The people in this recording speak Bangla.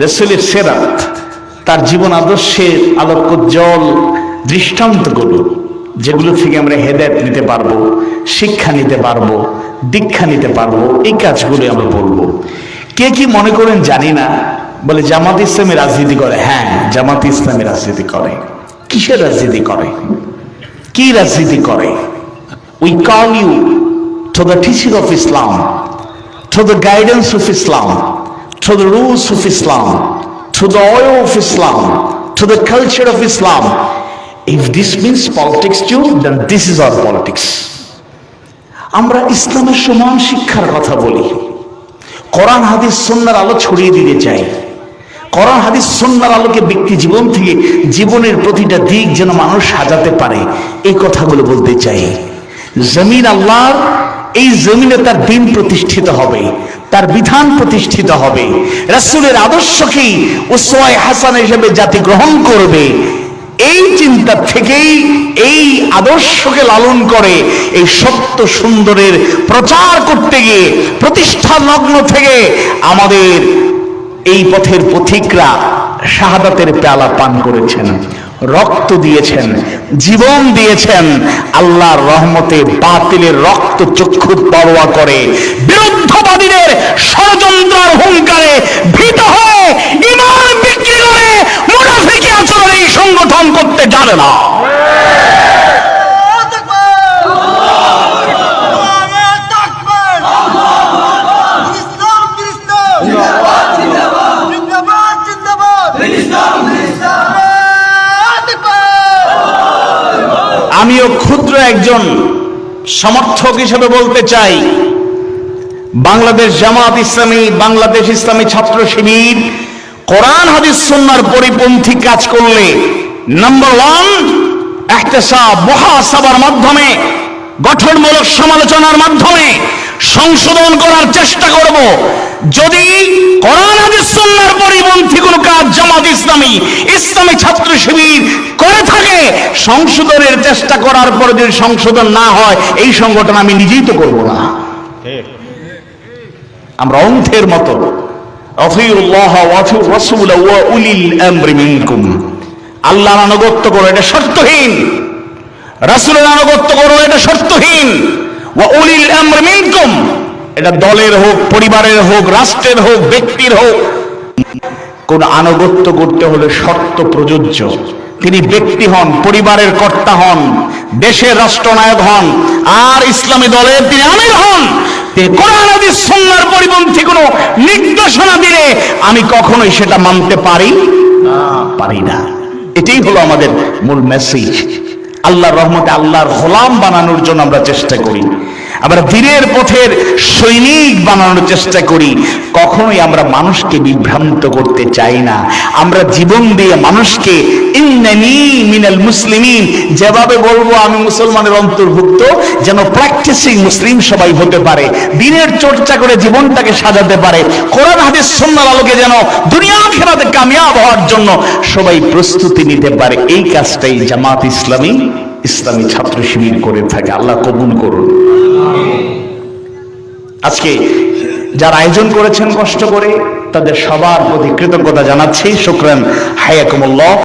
রসুলের সেরাত তার জীবন আদর্শের আলোকোজ্জ্বল দৃষ্টান্তগুলো যেগুলো থেকে আমরা হেদায়ত নিতে পারব শিক্ষা নিতে পারব দীক্ষা নিতে পারব এই কাজগুলো আমরা বলব। কে কি মনে করেন জানি না বলে জামাত ইসলামী রাজনীতি করে? হ্যাঁ জামাত ইসলামী রাজনীতি করে। কিসের রাজনীতি করে? কি রাজনীতি করে? We call you to the teaching of Islam to the guidance of Islam, to the rules of Islam, to the oil of Islam, to the culture of Islam. If this means politics too, then this is our politics. আমরা ইসলামের সমান শিক্ষার কথা বলি কোরআন হাদিস সন্ন্যার আলো ছড়িয়ে দিতে চাই কোরআন হাদিস সন্ন্যার আলোকে ব্যক্তি জীবন থেকে জীবনের প্রতিটা দিক যেন মানুষ সাজাতে পারে এই কথাগুলো বলতে চাই জমিন আল্লাহর এই জমিনে তার দিন প্রতিষ্ঠিত হবে, তার বিধান প্রতিষ্ঠিত হবে। রাসূলের আদর্শকেই উসওয়ায়ে হাসান হিসেবে জাতি গ্রহণ করবে। এই চিন্তা থেকেই এই আদর্শকে লালন করে এই সত্য সুন্দরের প্রচার করতে গিয়ে, প্রতিষ্ঠা লগ্ন থেকে আমাদের এই পথের পথিকরা শাহাদাতের পেয়ালা পান করেছেন, রক্ত দিয়েছেন, জীবন দিয়েছেন। আল্লাহর রহমতে বাতিলের রক্ত চক্ষু পরোয়া করে, বিরুদ্ধবাদীদের ষড়যন্ত্র আর হুঙ্কারে ভীত হয়ে ইমান বিক্রি করে মুনাফিকি আচরণ এই সংগঠন করতে জানে না। আমিও ক্ষুদ্র একজন সমর্থক হিসেবে বলতে চাই, বাংলাদেশ জামাত ইসলামী, বাংলাদেশ ইসলামী ছাত্র শিবির, কোরআন, হাদিস, সুন্নার পরিপন্থী কাজ করলে নাম্বার ওয়ান একটা মহাসভার মাধ্যমে, গঠনমূলক সমালোচনার মাধ্যমে সংশোধন করার চেষ্টা করব। যদি কোরআন, হাদিস সুন্নাহর পরিপন্থী কোনো কাজ জামাত ইসলামী ইসলামী ছাত্র শিবির করে থাকে সংশোধনের চেষ্টা করার পর যদি সংশোধন না হয় এই সংগঠন আমি নিজেই তো করব না। আমরা অন্ধের মতো। আল্লাহর আনুগত্য করো এটা শর্তহীন। রাসূলের আনুগত্য করো এটা শর্তহীন। উলিল আমরি মিনকুম। এটা দলের হোক পরিবারের হোক রাষ্ট্রের হোক ব্যক্তির হোক। কোন আনুগত্য করতে হলে শর্ত প্রযোজ্য। তিনি ব্যক্তি হন, পরিবারের কর্তা হন, দেশের রাষ্ট্রনায়ক হন, আর ইসলামী দলের তিনি আমির হন। পরিপন্থী নির্দেশনা দিলে আমি কখনোই সেটা মানতে পারি পারি না। এটাই হলো আমাদের মূল মেসেজ আল্লাহর রহমতে আল্লাহর গোলাম বানানোর জন্য আমরা চেষ্টা করি। আমরা দিনের পথের সৈনিক বানানোর চেষ্টা করি। কখনোই আমরা মানুষকে বিভ্রান্ত করতে চাই না। আমরা জীবন দিয়ে মানুষকে ইন্নানি মিনাল মুসলিমিন, যেভাবে বলব আমি মুসলমানের অন্তর্ভুক্ত, যেন প্র্যাকটিসিং মুসলিম সবাই হতে পারে। দিনের চর্চা করে জীবনটাকে সাজাতে পারে। কোরআন, হাদিস সুন্নাহর আলোকে যেন দুনিয়া খেলাতে কামিয়াব হওয়ার জন্য সবাই প্রস্তুতি নিতে পারে। এই কাজটাই জামাত ইসলামী ইসলামী ছাত্র শিবির করে থাকে। আল্লাহ কবুল করুন। আজকে যারা আয়োজন করেছেন কষ্ট করে, তাদের সবার প্রতি কৃতজ্ঞতা জানাচ্ছি। শুক্রান, হায়াকুমুল্লাহ।